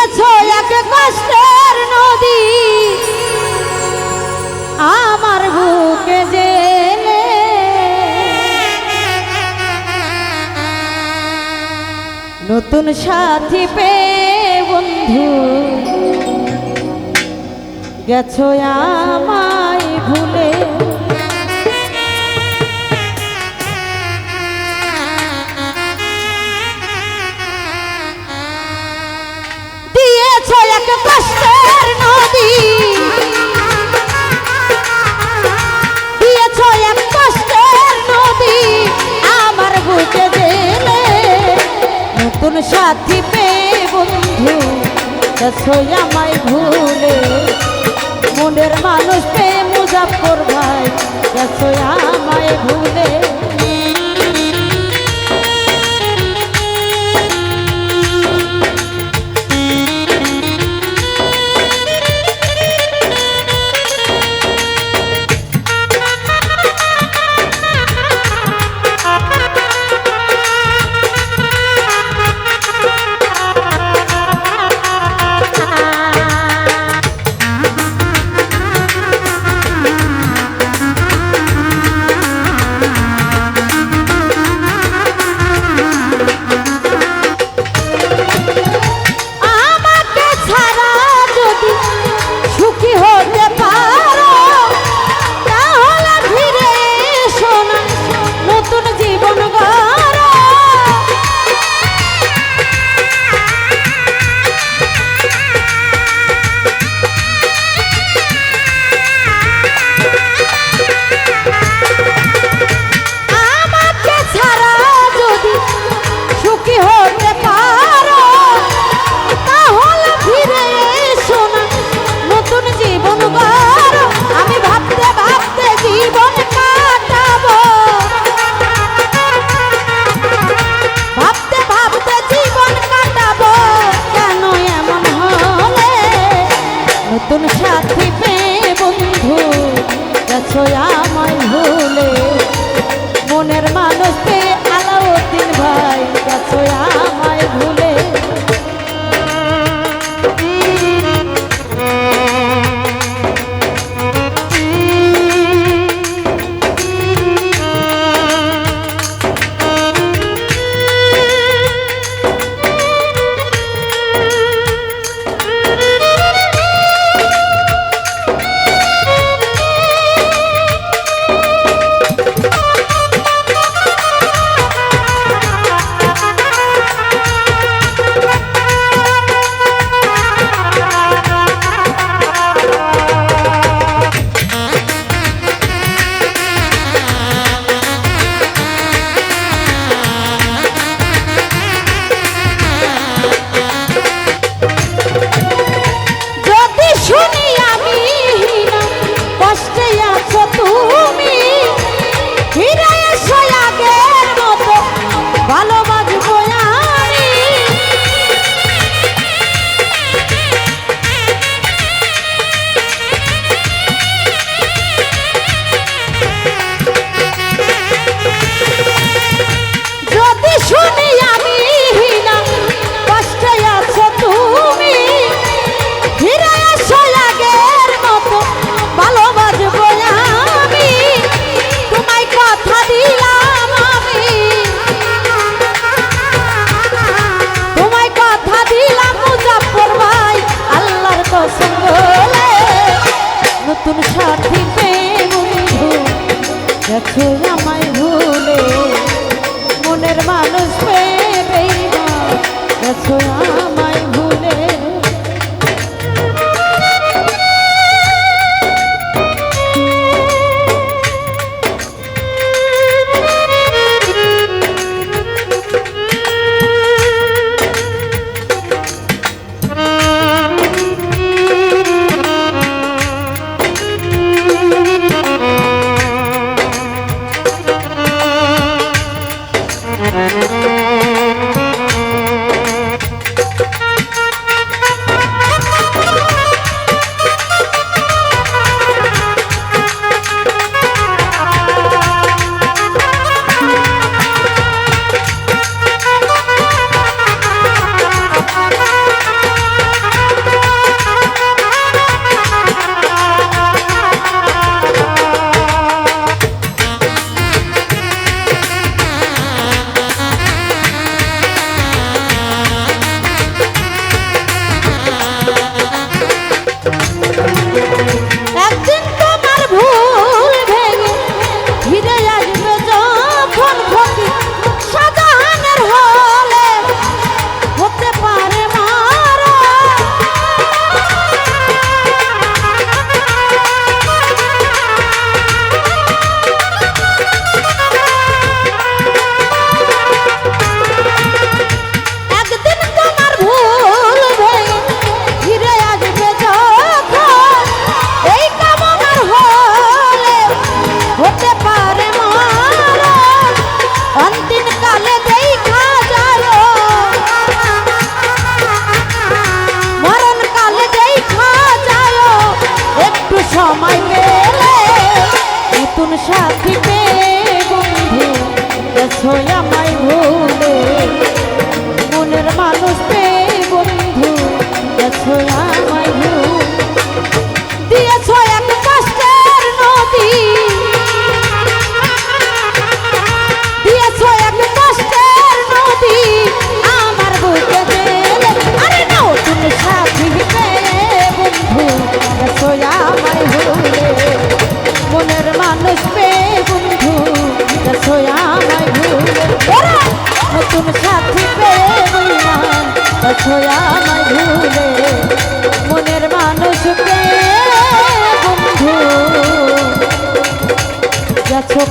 দিয়েছ এক কষ্টের নদী। আমার বুকে জেলে। নতুন সাথী পেয়ে বন্ধু গেছো আমায় ভুলে। গেছো মাই ভুলে। মনের মানুষ পেয়ে মুজাফর আছো আমার আসিবে বন্ধু গেছো আমায় মনের মানুষ বন্ধু গেছো আমায় নতুন সাথী পেয়ে নিলাম অথয়া আমায় মনের মানুষ পেয়ে বন্ধু? গেছো